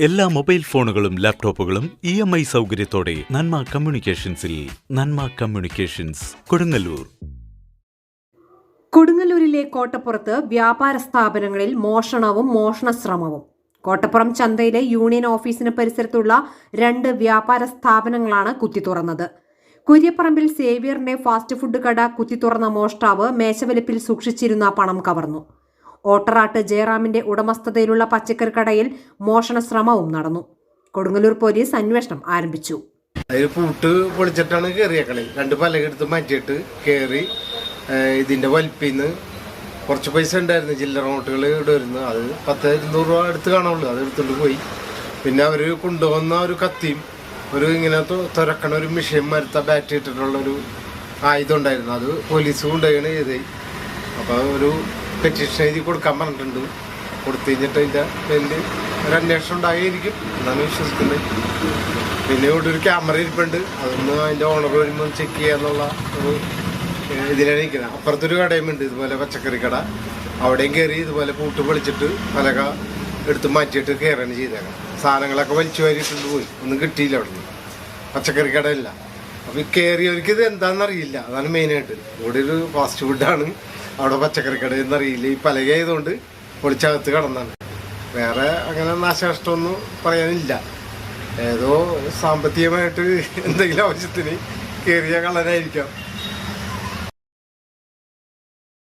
എല്ലാ മൊബൈൽ ഫോണുകളും ലാപ്ടോപ്പുകളും ഇ എം ഐ സൗകര്യത്തോടെ നന്മ കമ്മ്യൂണിക്കേഷൻസിൽ നന്മ കമ്മ്യൂണിക്കേഷൻസ് കൊടുങ്ങല്ലൂർ. കൊടുങ്ങല്ലൂരിലെ കോട്ടപ്പുറത്ത് വ്യാപാര സ്ഥാപനങ്ങളിൽ മോഷണവും മോഷണ ശ്രമവും കോട്ടപ്പുറം ചന്തയിലെ യൂണിയൻ ഓഫീസിന് പരിസരത്തുള്ള രണ്ട് വ്യാപാര സ്ഥാപനങ്ങളാണ് കുത്തി തുറന്നത്. കുര്യപ്പറമ്പിൽ സേവിയറിന്റെ ഫാസ്റ്റ് ഫുഡ് കട കുത്തി തുറന്ന മോഷ്ടാവ് മേശവലിപ്പിൽ സൂക്ഷിച്ചിരുന്ന പണം കവർന്നു. ഓട്ടറാട്ട് ജയറാമിന്റെ ഉടമസ്ഥതയിലുള്ള പച്ചക്കറി കടയിൽ മോഷണ ശ്രമവും നടന്നു. കൊടുങ്ങല്ലൂർ പോലീസ് അന്വേഷണം ആരംഭിച്ചു. അതിൽ പൂട്ട് പൊളിച്ചിട്ടാണ് കയറിയേക്കണേ രണ്ട് പലകെടുത്ത് മാറ്റിയിട്ട് കയറി ഇതിന്റെ വലിപ്പിന്ന് കുറച്ച് പൈസ ഉണ്ടായിരുന്നു ചില്ലറ നോട്ടുകൾ ഇവിടെ വരുന്നു അത് പത്ത് ഇരുന്നൂറ് രൂപ എടുത്ത് കാണുള്ളൂ അത് എടുത്തുകൊണ്ട് പോയി. പിന്നെ അവർ കൊണ്ടുവന്ന ഒരു കത്തിയും ഒരു ഇങ്ങനെ തുരക്കണ ഒരു മെഷീൻ മരുത്ത ബാറ്ററി ഇട്ടിട്ടുള്ള ഒരു ആയുധം ഉണ്ടായിരുന്നു. അത് പോലീസ് കൊണ്ടുപോയാണ് ചെയ്തേ. അപ്പോൾ ഒരു പെറ്റീഷൻ എഴുതി കൊടുക്കാൻ പറഞ്ഞിട്ടുണ്ട്. കൊടുത്തു കഴിഞ്ഞിട്ട് അതിന്റെ പേരിൽ ഒരു അന്വേഷണം ഉണ്ടായിരിക്കും എന്നാണ് വിശ്വസിക്കുന്നത്. പിന്നെ ഇവിടെ ഒരു ക്യാമറ ഇരിപ്പുണ്ട്. അതൊന്ന് അതിന്റെ ഓണർ വരുമ്പോൾ ചെക്ക് ചെയ്യാന്നുള്ള ഒരു ഇതിലാണ് നിൽക്കുന്നത് അപ്പുറത്തൊരു കടയും ഉണ്ട്. ഇതുപോലെ പച്ചക്കറി കട. അവിടെയും കയറി ഇതുപോലെ പൂട്ട് പൊളിച്ചിട്ട് പലക എടുത്ത് മാറ്റിയിട്ട് കയറാണ് ചെയ്തേക്കണം. സാധനങ്ങളൊക്കെ വലിച്ചു വാരിയിട്ടുണ്ട് പോയി. ഒന്നും കിട്ടിയില്ല അവിടെ നിന്ന് പച്ചക്കറി കടയില്ല. അപ്പോൾ ഈ കയറിയവർക്ക് ഇത് എന്താണെന്നറിയില്ല അതാണ് മെയിനായിട്ട് ഇവിടെ ഒരു ഫാസ്റ്റ് ഫുഡാണ് അവിടെ പച്ചക്കറി കട എന്നറിയില്ല. ഈ പലക ആയതുകൊണ്ട് പൊളിച്ചകത്ത് കടന്നാണ്. വേറെ അങ്ങനെ നാശനഷ്ടമൊന്നും പറയാനില്ല. ഏതോ സാമ്പത്തികമായിട്ട് എന്തെങ്കിലും ആവശ്യത്തിന് കയറിയ കള്ളനായിരിക്കാം.